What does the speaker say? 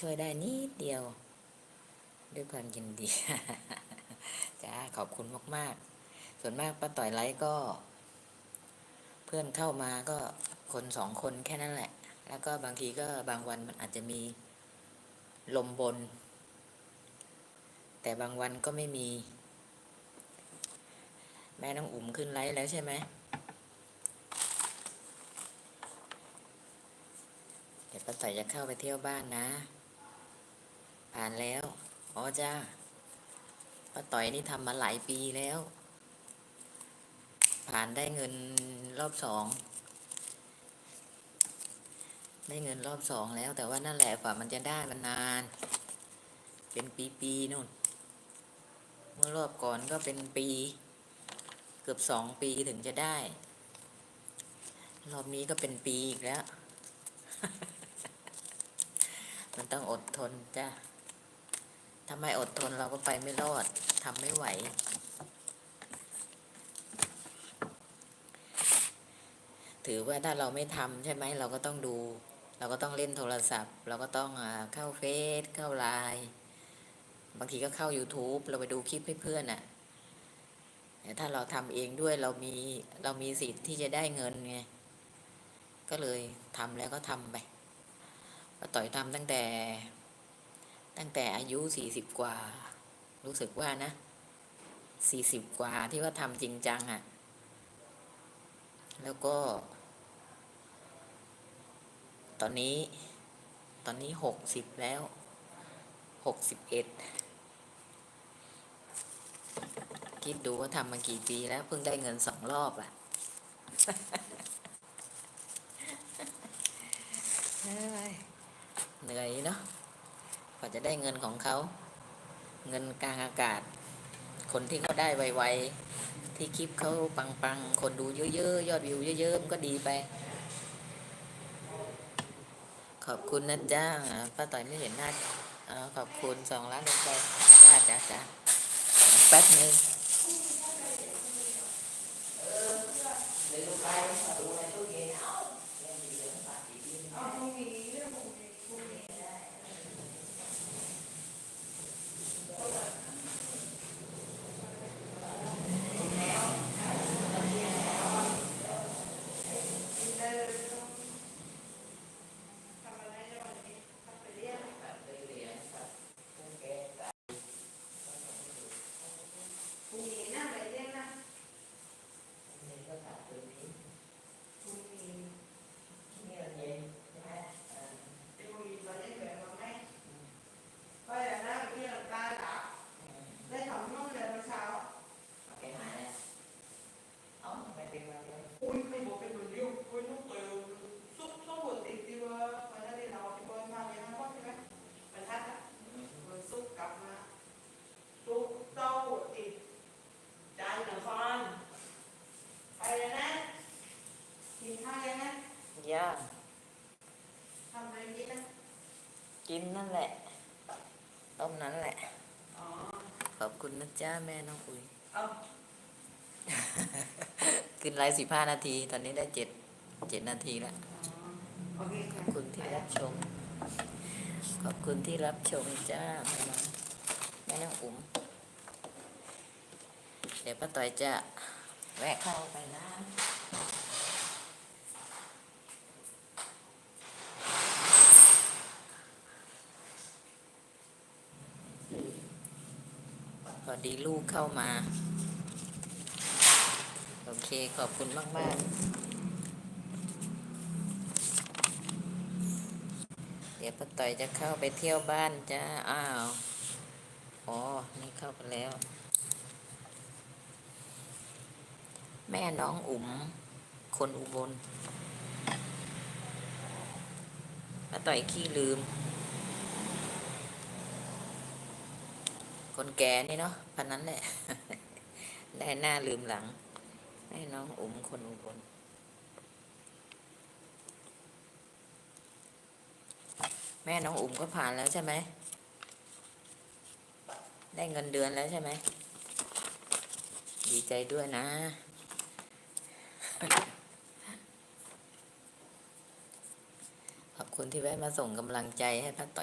ช่วยได้นิดเดียว ด้วยความยินดีจ้าขอบคุณมาก ๆ ส่วนมากป้าต่อยไลฟ์ก็ เพื่อนเข้ามาก็คนสองคนแค่นั้นแหละ แล้วก็บางทีก็บางวันมันอาจจะมีลมบน แต่บางวันก็ไม่มี แม่น้องอุ๋มขึ้นไลฟ์แล้วใช่ไหมเดี๋ยวป้าต่อยจะเข้าไปเที่ยวบ้านนะ ผ่านแล้ว อ๋อจ้าป้าต่อยนี่ทำมาหลายปีแล้ว ผ่านได้เงินรอบสอง ได้เงินรอบสองแล้ว แต่ว่านั่นแหละกว่ามันจะได้มันนาน เป็นปีๆนู่น เมื่อรอบก่อนก็เป็นปี เกือบสองปีถึงจะได้ รอบนี้ก็เป็นปีอีกแล้ว มันต้องอดทนจ้ะ ถ้าไม่อดทนเราก็ไปไม่รอดทำไม่ไหว ถือว่าถ้าเราไม่ทำใช่ไหมเราก็ต้องดู เราก็ต้องเล่นโทรศัพท์ เราก็ต้องเข้าเฟซเข้าไลน์บางทีก็เข้า YouTube เราไปดูคลิปให้เพื่อนอะ่ะแต่ถ้าเราทำเองด้วยเรามีเรามีสิทธิ์ที่จะได้เงินไง ก็เลยทำแล้วก็ทำไปป้าต่อยทำตั้งแต่ ตั้งแต่อายุสี่สิบกว่า รู้สึกว่านะสี่สิบกว่าที่ว่าทำจริงจังอะ่ะ แล้วก็ ตอนนี้ ตอนนี้หกสิบแล้วหกสิบเอ็ดคิดดูว่าทำมากี่ปีแล้ว เพิ่งได้เงินสองรอบอะ่ะเหนื่อยเนาะ กว่าจะได้เงินของเขา เงินกลางอากาศ คนที่เขาได้ไวๆ ที่คลิปเขาปังๆ คนดูเยอะๆ ยอดวิวเยอะๆ มันก็ดีไป ขอบคุณนะจ้าป้าต่อยไม่เห็นหน้าอ๋อขอบคุณสองล้านลงไปจ้าจ้าจ้าแป๊บนึงลืมไปดูในตู้เย็นเอาเล่นดีเลยฝากดีๆ Ui, ไม่บอกเป็นคนเดียวคนต้องเติมซุปส้มบดติดดีว่าวันนั้นเราที่บ้านมาเลยนะว่าใช่ไหมบรรทัดอะมันซุปกลับมาซุปเต้าติดจานหนึ่งฟอนไปเลยนะกินข้าวยังนะ ย่าทำอะไรกินนะกินนั่นแหละต้มนั้นแหละ อ๋อ ขอบคุณนะจ้าแม่น้องอุ๋ยเอาขึ้นไลฟ์สิบห้านาที ตอนนี้ได้เจ็ดเจ็ดนาทีแล้ว โอเคขค่ะอบคุณที่รับชม ขอบคุณที่รับชมจ้าแม่น้องแม่น้องอุ๋ม เดี๋ยวป้าต่อยจะแวะเข้าไปนะ พอดีลูกเข้ามา โอเคขอบคุณมากๆเดี๋ยวป้าต่อยจะเข้าไปเที่ยวบ้านจ้า อ้าวอ๋อนี่เข้าไปแล้ว แม่น้องอุ๋ม คนอุบลป้าต่อยขี้ลืม คนแก่นี่เนาะพันนั้นแหละ ได้หน้าลืมหลังแม่น้องอุ๋มคนอุบลแม่น้องอุ๋มก็ผ่านแล้วใช่ไหม ได้เงินเดือนแล้วใช่ไหม ดีใจด้วยนะขอบคุณที่แวะมาส่งกำลังใจให้ป้าต่อย